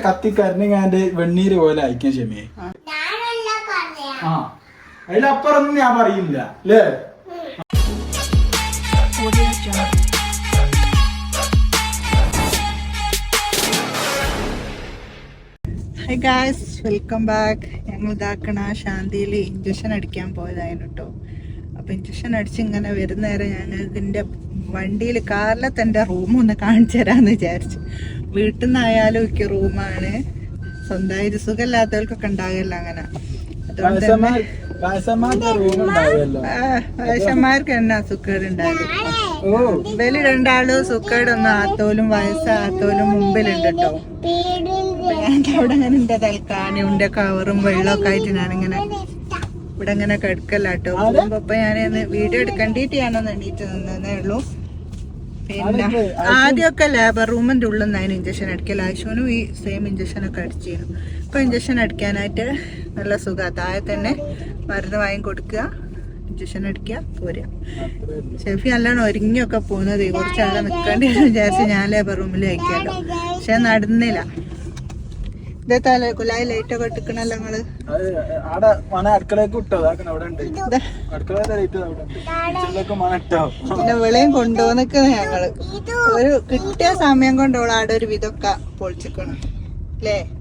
കത്തി വെണ്ണീര് പോലെ അയക്കാൻ ക്ഷമയെ ആ. അതിലപ്പുറൊന്നും ഞാൻ പറയില്ല അല്ലേ? ഹൈ ഗായ്സ് വെൽക്കം ബാക്ക് ഞങ്ങൾ ഇതാക്കണ ശാന്തിയിൽ ഇഞ്ചക്ഷൻ അടിക്കാൻ പോയതായിരുന്നു കേട്ടോ അപ്പൊ ഇഞ്ചക്ഷൻ അടിച്ച് ഇങ്ങനെ വരുന്ന നേരം ഞങ്ങൾ ഇതിന്റെ വണ്ടിയിൽ കാറിൽ തന്റെ റൂം ഒന്ന് കാണിച്ചു തരാന്ന് വിചാരിച്ചു. വീട്ടിൽ നിന്നായാലും ഒക്കെ റൂമാണ്. സ്വന്തമായിട്ട് സുഖമില്ലാത്തവർക്കൊക്കെ ഉണ്ടാകില്ല അങ്ങനെ. അതുകൊണ്ട് തന്നെ വയസ്സന്മാർക്ക് എന്നാ സുഖേട് ഉണ്ടാകും ഓ. ഇവർ രണ്ടാളും സുഖേടൊന്നും ആത്തോലും വയസ്സാത്തോലും മുമ്പിലുണ്ട് കേട്ടോ ഞാൻ അവിടെ അങ്ങനെ എന്റെ തൽക്കാനുണ്ട് കവറും വെള്ളമൊക്കെ ആയിട്ട് ഞാനിങ്ങനെ ഇവിടെ ഇങ്ങനെ കിടക്കല്ലാട്ടോ അപ്പൊ ഇപ്പൊ ഞാൻ വീഡിയോ എടുക്കണ്ടിട്ട് ഞാനൊന്ന് എണീറ്റ് നിന്നേ ഉള്ളൂ. പിന്നെ ആദ്യമൊക്കെ ലേബർ റൂമിന്റെ ഉള്ളിൽ നിന്നായിരുന്നു ഇഞ്ചക്ഷൻ അടിക്കൽ ആശുവിനും ഈ സെയിം ഇഞ്ചക്ഷൻ ഒക്കെ അടിച്ചിരുന്നു ഇപ്പൊ ഇഞ്ചക്ഷൻ അടിക്കാനായിട്ട് നല്ല സുഖം. താഴെ തന്നെ മരുന്ന് വാങ്ങി കൊടുക്കുക. ഇഞ്ചക്ഷൻ അടിക്കുക പോരുക ഷെഫി നല്ലോണം ഒരുങ്ങിയൊക്കെ പോകുന്നത്. കുറച്ച് ആളെ നിൽക്കേണ്ടി വിചാരിച്ച് ഞാൻ ലേബർ റൂമിൽ അയക്കാമല്ലോ പക്ഷെ നടന്നില്ല. കുലായി ലൈറ്റ് ഒക്കെ ഇട്ടിക്കണല്ലോ നിങ്ങൾ. അത് ആടെ മന അടുക്കളയൊക്കെ ഇട്ടോ? അവിടെ ഉണ്ട്. പിന്നെ വിളയും കൊണ്ടുവന്നിക്കുന്ന ഞങ്ങൾ. ഒരു കിട്ടിയ സമയം കൊണ്ട് അവൾ ആടെ ഒരു വിധമൊക്കെ പൊളിച്ചിക്കണം.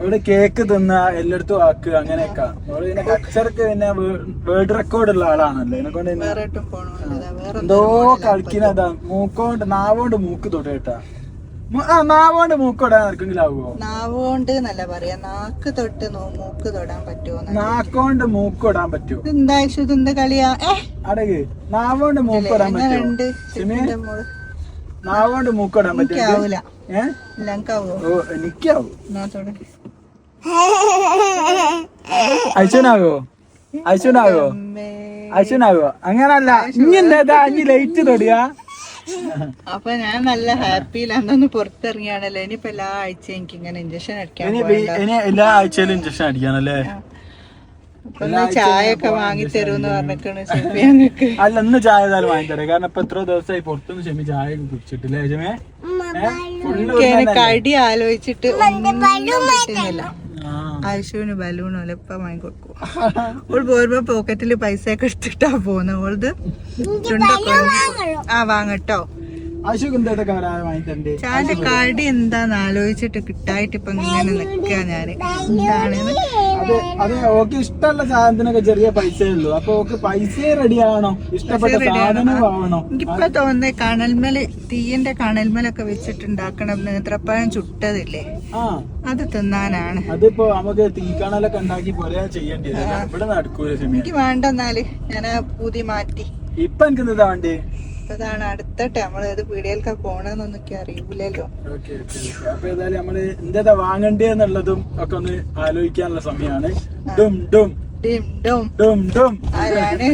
ഇവിടെ കേക്ക് തിന്ന എല്ലായിടത്തും ആക്ക് അങ്ങനെയൊക്കെ. പിന്നെ വേൾഡ് റെക്കോർഡ് ഉള്ള ആളാണല്ലോ. കൊണ്ട് എന്തോ കളിക്കുന്നതാ മൂക്കോണ്ട് നാവോണ്ട് മൂക്ക് തൊടേട്ടാ. ആ നാവോണ്ട് മൂക്കൊടാൻ ആർക്കെങ്കിലും ആവുമോ നാവുകൊണ്ട് എന്നല്ല പറയാ. നാക്ക് തൊട്ട് നോ- മൂക്ക് തൊടാൻ പറ്റുമോ നാക്കോണ്ട് മൂക്കോടാൻ പറ്റുമോ എന്താ ഇഷു ഇതെന്താ കളിയാ? ഏ? അടക് നാവോണ്ട് മൂക്കൊടാൻ പറ്റുമോ എങ്ങനെയുണ്ട്? സിമി? ചെക്കന്റെ മോൾ. നാവോണ്ട് മൂക്കോടാൻ പറ്റുമോ എനിക്കാവൂല ഏ? ഇല്ലക്കാവോ ഓ എനിക്കാവും. എന്നാ തൊട. അയച്ചനാകോ അയച്ചനാകോ അമ്മേ. അയച്ചനാകോ അങ്ങനല്ല. ഇനി എന്താ ഇനി ലൈറ്റ് തൊടിയാ? അപ്പൊ ഞാൻ നല്ല ഹാപ്പിയിലാന്നൊന്ന് പുറത്തിറങ്ങിയാണല്ലോ. ഇനിയിപ്പോ എല്ലാ ആഴ്ച എനിക്ക് ഇങ്ങനെ ഇഞ്ചക്ഷൻ അടിക്കാൻ ഇനി എല്ലാ ആഴ്ചയിലും ഇഞ്ചക്ഷൻ അടിക്കാനല്ലേ? ചായ ഒക്കെ വാങ്ങി തരുമെന്ന് പറഞ്ഞിട്ടാണ് അല്ല ഇന്ന് ചായ ഏതായാലും വാങ്ങിത്തരാം കാരണം ഇപ്പൊ എത്ര ദിവസമായി പുറത്തുനിന്ന് ഷെമി ചായ കുടിച്ചിട്ടില്ലേ ഫുള്ള് എനിക്ക് കടി ആലോചിച്ചിട്ട് ഒന്നും കിട്ടുന്നില്ല ആ. വാങ്ങി ബലൂൺ ഒലപ്പ വാങ്ങിക്കൊടുക്കും ഓൾ പോരുമ്പോ പോക്കറ്റിൽ പൈസ ഒക്കെ എടുത്തിട്ടാ പോന്നെ ഓൾത് ചുണ്ടൊക്കെ ആ വാങ്ങട്ടോ. ചാന്റെ കടി എന്താന്ന് ആലോചിച്ചിട്ട് കിട്ടായിട്ട് ഇപ്പൊ ഇങ്ങനെ നിക്കാ ഞാൻ. എന്താണെന്ന് അത് അത് ഓക്ക് ഇഷ്ടമുള്ള സാധനത്തിനൊക്കെ ചെറിയ പൈസയേ ഉള്ളൂ. അപ്പൊ ഓക്കെ പൈസ റെഡി ആവണം ഇഷ്ടപ്പെട്ട സാധനം ആവണോ എനിക്കിപ്പൊ തോന്നുന്നത് കണൽമൽ തീയന്റെ കണൽമലൊക്കെ വെച്ചിട്ടുണ്ടാക്കണം നേത്രപ്പഴം ചുട്ടതില്ലേ? അത് തിന്നാനാണ്. അതിപ്പോ നമുക്ക് തീക്കണലൊക്കെ ഉണ്ടാക്കി പോലെ ചെയ്യേണ്ടി ഇവിടെ നടക്കൂല എനിക്ക് വേണ്ടെന്നാൽ ഞാൻ പൂതി മാറ്റി. ഇപ്പൊ എനിക്ക് എന്താ വേണ്ടേ? ഇപ്പൊ അടുത്ത അടുത്തട്ടെ നമ്മൾ ഏത് പീടികയിലൊക്കെ പോണെന്നൊന്നും എനിക്ക് അറിയൂലല്ലോ അപ്പൊ ഏതായാലും നമ്മൾ എന്താ വാങ്ങണ്ടേ എന്നുള്ളതും ഒക്കെ ഒന്ന് ആലോചിക്കാനുള്ള സമയമാണ്. ഡും ഡും. ഡും ഡും. ഡും ഡും. ആരാണ്?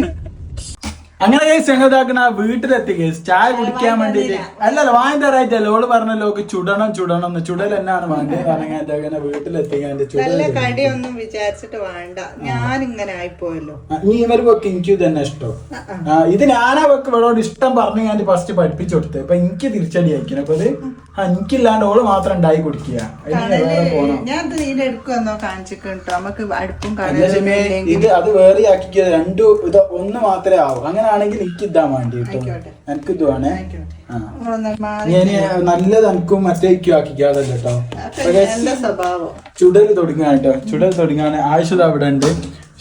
അങ്ങനെ കേസ് ഞങ്ങളിതാക്കണ വീട്ടിലെത്തി കേസ് ചായ കുടിക്കാൻ വേണ്ടിട്ട് അല്ലല്ല വാങ്ങി തരായിട്ടല്ല ഓൾ പറഞ്ഞല്ലോ ഓക്ക് ചുടണം ചുടണം എന്ന് ചുടൽ എന്നാണ് വേണ്ടത് പറഞ്ഞാൽ ഇതാക്കണ വീട്ടിലെത്തി അതിന്റെ ചുടൽ കടിയൊന്നും വിചാരിച്ചിട്ട് വേണ്ട. ഞാൻ ഇങ്ങനെ ആയിപ്പോയല്ലോ. നീ നീ ഇവർക്കൊക്കെ എനിക്ക് തന്നെ ഇഷ്ടം. ഇത് ഞാനാ വെക്ക് ഇവളോട് ഇഷ്ടം പറഞ്ഞു ഞാൻ ഫസ്റ്റ് പഠിപ്പിച്ചു കൊടുത്തത്. അപ്പൊ എനിക്ക് തിരിച്ചടി അയക്കണം അപ്പൊ എനിക്കില്ലാണ്ട് ഓൾ മാത്രം ഉണ്ടായി കുടിക്കുക. ഇത് അത് വേറെ ആക്കിക്കുക രണ്ടു ഇത് ഒന്ന് മാത്രമേ ആവൂ. അങ്ങനെയാണെങ്കിൽ എനിക്ക് ഇതാ വേണ്ടി കേട്ടോ എനിക്ക് ഇത് വേണേ. ഞാൻ നല്ലത് എനിക്കും മറ്റേക്കും ആക്കിക്കാതല്ലോ കേട്ടോ ചുടൽ തുടങ്ങാൻ കേട്ടോ ചുടൽ തുടങ്ങാൻ ആവശ്യത അവിടെ ഉണ്ട്.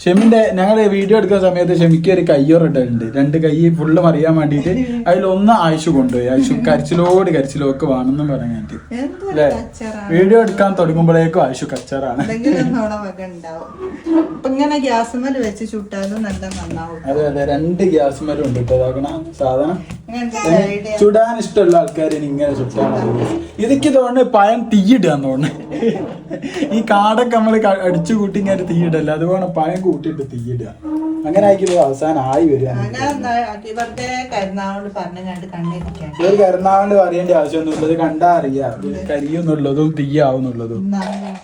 ഷെമിന്റെ ഞങ്ങൾ വീഡിയോ എടുക്കുന്ന സമയത്ത് ഷെമിക്ക് ഒരു കയ്യോറിട്ടുണ്ട് രണ്ട് കൈ ഫുള്ള് മറിയാൻ വേണ്ടിയിട്ട് അതിലൊന്ന് ആയുഷ് കൊണ്ടുപോയി. ആയുഷ് കരച്ചിലോട് കരച്ചിലോക്ക് വേണമെന്ന് എന്തൊരു അല്ലേ? വീഡിയോ എടുക്കാൻ തുടങ്ങുമ്പോഴേക്കും ആയുഷ് കച്ചറാണ്. അതെ അതെ. രണ്ട് ഗ്യാസ് മരം ഉണ്ട് കേട്ടോ അതാക്കണ സാധനം ചുടാൻ ഇഷ്ടമുള്ള ആൾക്കാർ ഇങ്ങനെ ചുട്ടാൻ ഇതിക്ക് ഇതൊക്കെ തോന്നുന്നു പഴം തീയിടാന്ന് തോന്നുന്നു. ഈ കാടൊക്കെ നമ്മൾ അടിച്ചു കൂട്ടി ഇങ്ങനെ തീയിടല്ല? അതുപോലെ പഴം കൂട്ടിയിട്ട് തീയിടുക. അങ്ങനെ ആയിരിക്കും അവസാനം ആയി വരിക. ഒരു കരുന്നാളിന് പറയേണ്ട ആവശ്യമൊന്നുമില്ല ഇത് കണ്ടാ അറിയാം. കരിയുന്നുള്ളതും തീയാവുന്നുള്ളതും.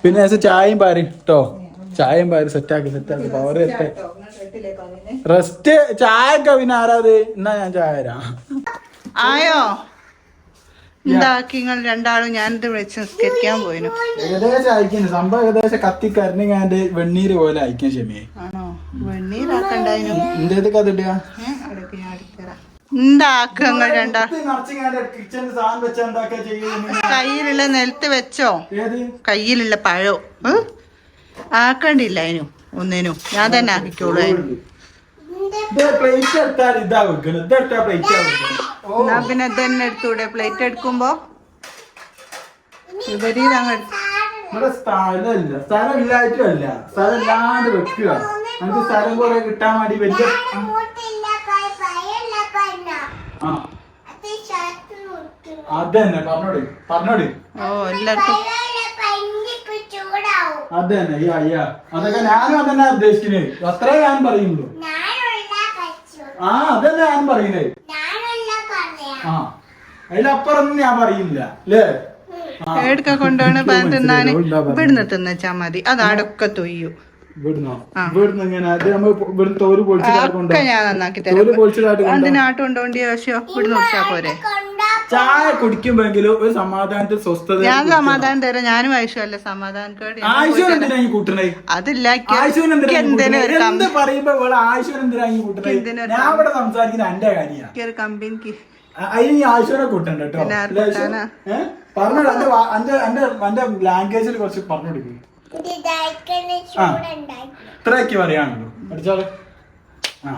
പിന്നെ ചായയും പാരി കേട്ടോ ചായയും പാരി സെറ്റാക്കി സെറ്റാക്കി. പവർ എത്ര റെസ്റ്റ് ചായ ഒക്കെ പിന്നെ ആരാത് എന്നാ ഞാൻ ചായ തരാം. ആയോ? എന്താക്കി നിങ്ങൾ രണ്ടാളും ഞാനിത് വിളിച്ച് നിസ്കരിക്കാൻ പോയിനു. ഏകദേശം അയക്കുന്നു സംഭവം ഏകദേശം കത്തി കരഞ്ഞാണ്ട് വെണ്ണീര് പോലെ അയക്കാൻ ക്ഷമയെ ആണോ? വെണ്ണീരാക്കണ്ടായിനു എന്തേത് കഥ രണ്ടാ കയ്യിലുള്ള നിലത്ത് വെച്ചോ? കയ്യിലുള്ള പഴോ? ആക്കണ്ടില്ല അതിനു ഒന്നിനും. ഞാൻ തന്നെ ആക്കിക്കോളൂ അതിന്. പ്ലേറ്റ് എടുത്താൽ ഇതാ വെക്കണം ഇതെടുത്താ പ്ലേറ്റ് എന്നാ പിന്നെ തന്നെ എടുത്തൂടെ? പ്ലേറ്റ് എടുക്കുമ്പോ? വിപരീതം അങ്ങ് എടുത്ത് ഇവിടെ സ്ഥലമില്ല. സ്ഥലം ഇല്ലായിട്ടും അല്ല സ്ഥലം വെക്കുക. നമുക്ക് സ്ഥലം കുറെ കിട്ടാൻ വേണ്ടി വലിയ ആ. അതന്നെ. പറഞ്ഞോട്. പറഞ്ഞോട്. ഓ എല്ലാവർക്കും അതന്നെ. അയ്യാ അയ്യാ. അതൊക്കെ ഞാനും അതന്നെ ഉദ്ദേശിക്കുന്നത് അത്രേ ഞാൻ പറയുള്ളൂ. ആ അതന്നെ ഞാൻ പറയുന്നത് ആ അതിലപ്പുറം ഞാൻ പറയില്ല അല്ലേ. എടുക്ക കൊണ്ടുപോണ പാൻ തിന്നാന് ഇവിടുന്ന് തിന്നച്ചാ മതി. അത് അടൊക്കെ തൊയ്യു ഒക്കെ ഞാൻ നന്നാക്കി തോൽ തരാം പൊളിച്ചിട്ടായിട്ട് കൊണ്ടുപോകും അതിനാട്ട് കൊണ്ടോണ്ടി ആവശ്യോ? ഇവിടുന്ന് കുടിച്ചാ പോരെ. ചായ കുടിക്കുമ്പോഴെങ്കിലും ഒരു സമാധാനത്തിൽ സ്വസ്ഥത ഞാൻ സമാധാനം തരാം. ഞാനും ആയിഷല്ല സമാധാനക്കേട് അതില്ല. എന്തിനാ പറയുമ്പോ എന്തിനാ സംസാരിക്കുന്ന എന്റെ കാര്യമാണ് കമ്പിനിക്ക് അതിന് ഈ ആയുഷ്വനെ കൂട്ടണ്ട കേട്ടോ? പറഞ്ഞോട് എന്റെ എന്റെ എന്റെ എന്റെ ലാംഗ്വേജിൽ കുറച്ച് പറഞ്ഞു കൊടുക്കും ഇത്രയൊക്കെ പറയാണല്ലോ പഠിച്ചോളെ. ആ.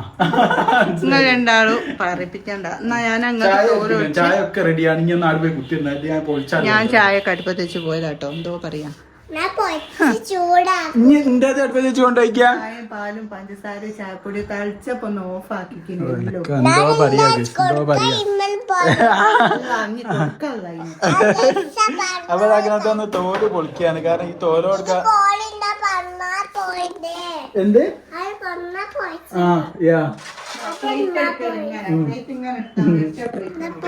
നിങ്ങൾ രണ്ടാളും പറയിപ്പിക്കണ്ട. എന്നാ ഞാൻ ചായ. ഒക്കെ റെഡിയാണ് ഞാൻ ചായ കടുപ്പത്ത് വെച്ച് പോയതാട്ടോ എന്തോ പറയാ. ഇനി വെച്ച് കൊണ്ടുപോയിക്കാ? പാലും പഞ്ചസാര ചായപ്പൊടി തളിച്ചപ്പോ ഒന്ന് ഓഫ് അപ്പൊ അതിനകത്ത് ഒന്ന് തോൽ പൊളിക്കാണ്. കാരണം ഈ തോൽ കൊടുക്കാൻ എന്ത്? ആ യാ.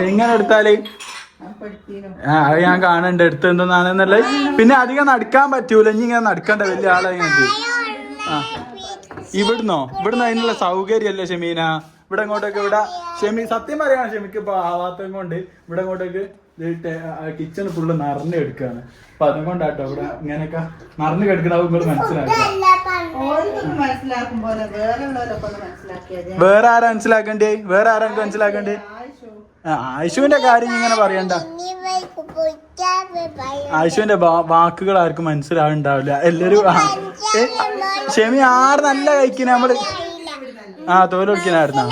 എങ്ങനെ എടുത്താൽ ആ അത് ഞാൻ കാണുന്നുണ്ട് എടുത്ത് എന്തെന്നാണെന്നല്ലേ? പിന്നെ അധികം നടക്കാൻ പറ്റൂല. ഇനി ഇങ്ങനെ നടക്കണ്ട. വലിയ ആളായി കണ്ട് ആ. ഇവിടുന്നോ? ഇവിടുന്ന് അതിനുള്ള സൗകര്യമല്ലേ ഷെമീന? ഇവിടെ ഇങ്ങോട്ടേക്ക് ഇവിടെ ഷെമി സത്യം പറയാണ് ഷെമിക്ക് ഇപ്പൊ ആവാത്തത് കൊണ്ട് ഇവിടെ ഇങ്ങോട്ടേക്ക് കിച്ചൺ ഫുള്ള് നിറഞ്ഞു എടുക്കാണ്. അപ്പൊ അതുകൊണ്ടാട്ടോ ഇവിടെ ഇങ്ങനെയൊക്കെ നിറഞ്ഞു കിടക്കണ നിങ്ങൾ മനസ്സിലാക്കുക മനസ്സിലാക്കും വേറെ ആരാ മനസ്സിലാക്കണ്ടേ? വേറെ ആരാ മനസ്സിലാക്കണ്ടേ? ആയിഷുവിന്റെ കാര്യം ഇങ്ങനെ പറയണ്ട. ആയിഷുവിന്റെ വാ- വാക്കുകൾ ആർക്കും മനസ്സിലാവുണ്ടാവില്ല. എല്ലാരും ഷെമി ആറ് നല്ല കഴിക്കുന്ന നമ്മൾ. ആ തോൽ ഒടിക്കണായിരുന്നോ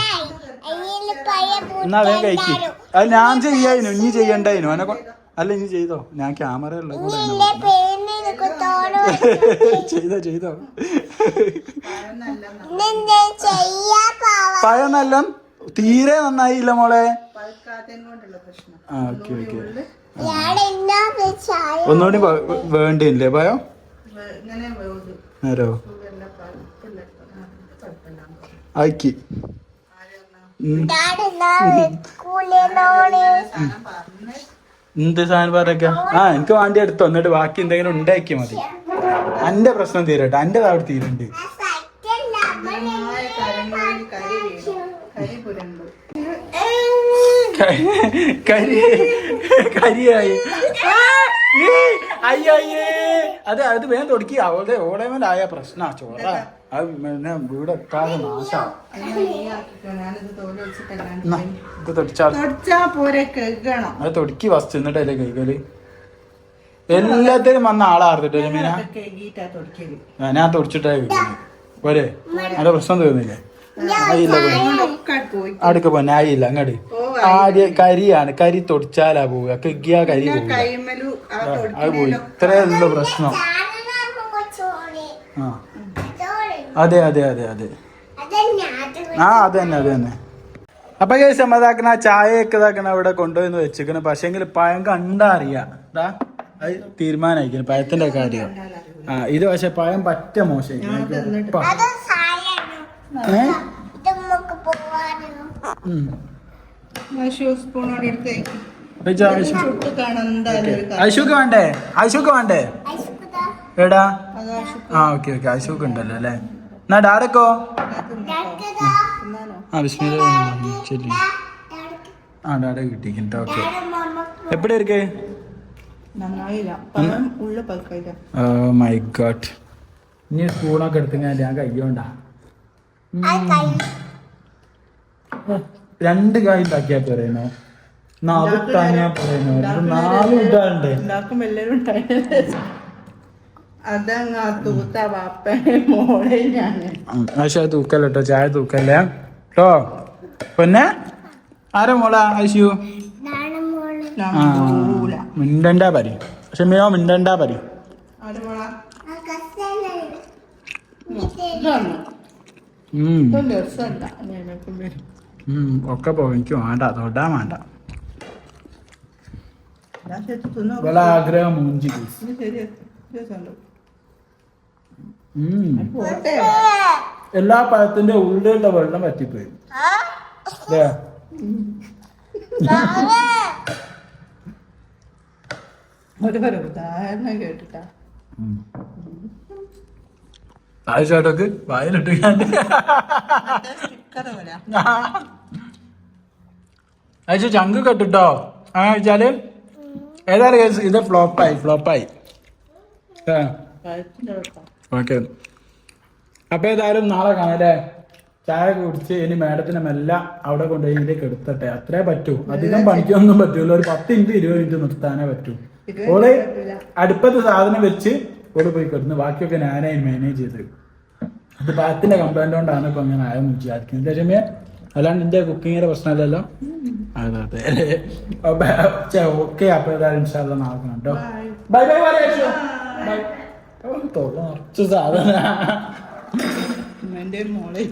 എന്നാ വേഗം കഴിക്ക്. അത് ഞാൻ ചെയ്യായിരുന്നു ഇനി ചെയ്യണ്ടായിരുന്നു അവനെ അല്ല ഇനി ചെയ്തോ? ഞാൻ ക്യാമറ ഉള്ള കൂടെ ചെയ്തോ ചെയ്തോ. പഴം നല്ല തീരെ നന്നായില്ല മോളെ? ആ ഓക്കെ ഓക്കെ. ഒന്നുകൂടി വേണ്ടില്ലേ വേണ്ടിയില്ലേ വേവ് നേരോ. ആക്കി എന്ത് സാധനം പറയൊക്കെ ആ എനിക്ക് വേണ്ടി എടുത്തോ. എന്നിട്ട് ബാക്കി എന്തെങ്കിലും ഉണ്ടാക്കിയാൽ മതി. എന്റെ പ്രശ്നം തീരട്ടെ. എന്റെ അവിടെ തീരുണ്ട് നന്നായി കരങ്ങളിൽ കരി വീണു. കരി പുരണ്ടു. കരി കരിയായി. അയ്യോ അയ്യേ. അത് അത് വേഗം തുടക്കി. അവളുടെ ഓളെ മേലായ പ്രശ്ന ചോറ. അത്. പിന്നെ വീട് എത്താതെ നാശാ അതിനെ നീ ആക്കിക്കോ. ഞാനിത് തോൽ വെച്ചിട്ടല്ലാണ്ട് എന്നാ, ഇത് തൊടിച്ചാൽ അത് തൊടുക്കി വസ്തു എന്നിട്ടല്ലേ കൈകൽ എല്ലാത്തിനും വന്ന ആളാർന്നിട്ടോ മീന? ഞാൻ തൊടിച്ചിട്ടേ കഴിക്കുന്നത് പോരെ. നല്ല പ്രശ്നം പോയി. അടുക്ക പോന്നെ ആയില്ല അങ്ങോട്ട് ഓ ആദ്യ കരിയാണ്? കരി തൊടിച്ചാലാ പോവുക. കെഗിയ കരി പോവുക. അത് പോയി. ഇത്രയുള്ള പ്രശ്നം. ആ. അതെ അതെ അതെ അതെ. ആ അത് തന്നെ അത് തന്നെ. അപ്പൊ കേസ് നമ്മതാക്കണ ചായയൊക്കെ ഇതാക്കണ ഇവിടെ കൊണ്ടുവന്ന് വെച്ചിക്കണ പക്ഷെങ്കിൽ പഴം കണ്ടാ അറിയാം. ഇതാ അത് തീരുമാനമായിരിക്കണം പഴത്തിന്റെ കാര്യം. ആ ഇത് പക്ഷെ പഴം പറ്റ മോശം. ഷൂ ഐഷുക്ക് വേണ്ടേ? ഐഷുക്ക് വേണ്ടേ? എടാ. ആ ഓക്കെ ഓക്കെ. ഐഷുക്ക് ഉണ്ടല്ലോ അല്ലേ? എന്നാ ഡാഡക്കോ ആ ബിസ്മില്ല ശരി ആ ഡാഡ കിട്ടിക്കിട്ടോ ഓക്കെ. എപ്പടി ഇരിക്കേ? My god. ഇനി സ്പൂണൊക്കെ എടുത്തു ഞാൻ കയ്യോണ്ടാ. രണ്ട് കായ് ഉണ്ടാക്കിയാ പോരേനോ? നാല് താങ്ങിയാ പോരേനോ? ഇത് നാല് ഇട്ടാണ്ട് ഉണ്ടാക്കും എല്ലാവരും ഉണ്ടായില്ല അതങ്ങ് ആ തൂത്ത വാപ്പനെ മോളെ ഞാൻ. ആയിഷ തൂക്കല്ല കേട്ടോ ചായ തൂക്കല്ലേ? കേട്ടോ പിന്നെ? ആരാ മോളാ ആശു മിണ്ടണ്ട പരി. ക്ഷമയോ മിണ്ടണ്ട പരി. ആര് ഞാൻ ഉം ഒക്കെ പോകും എനിക്ക് വേണ്ട. തൊടാൻ വേണ്ട. ആഗ്രഹം മൂഞ്ചി എല്ലാ പഴത്തിന്റെ ഉള്ളിലുള്ള വെള്ളം പറ്റിപ്പോയി. ഒരു ഉദാഹരണം കേട്ടിട്ടാ. ചേട്ടക്ക് വായിലിട്ട് വരാം അയച്ചു ചങ്ക് കെട്ടിട്ടോ. അങ്ങനെ വെച്ചാൽ ഏതായാലും കേസ് ഇത് ഫ്ലോപ്പായി ഫ്ലോപ്പായി ഓക്കെ. അപ്പൊ ഏതായാലും നാളെ കാണാല്ലേ? ചായ കുടിച്ച് ഇനി മേഡത്തിന് മെല്ലെ അവിടെ കൊണ്ടുപോയി ഇതിലേക്ക് എടുത്തട്ടെ. അത്രേ പറ്റൂ. അധികം പണിക്കൊന്നും പറ്റൂല. ഒരു പത്ത് മിനിറ്റ് ഇരുപത് മിനിറ്റ് നിർത്താനേ പറ്റൂ. ഓൾ അടുപ്പത്തെ അടുപ്പത്ത് സാധനം വെച്ച് ഓൾ പോയി കിടന്ന് ബാക്കിയൊക്കെ ഞാനായി മാനേജ് ചെയ്ത്. അത് പാത്തിന്റെ കംപ്ലൈന്റ് കൊണ്ടാണ് ഇപ്പൊ അങ്ങനെ ആയെന്ന് വിചാരിക്കുന്നത്. രമ്യ അല്ലാണ്ട് നിന്റെ കുക്കിങ്ങിന്റെ പ്രശ്നമല്ലല്ലോ? അതെ അതെ. ഓക്കെ അപ്പൊ ഏതായാലും ഇൻഷാല്ല നാളെ കാണാം കേട്ടോ ബൈ ബൈ പറയാ ബൈ തൊള്ള നിറച്ച് സാധന. എന്റെ മോളെ.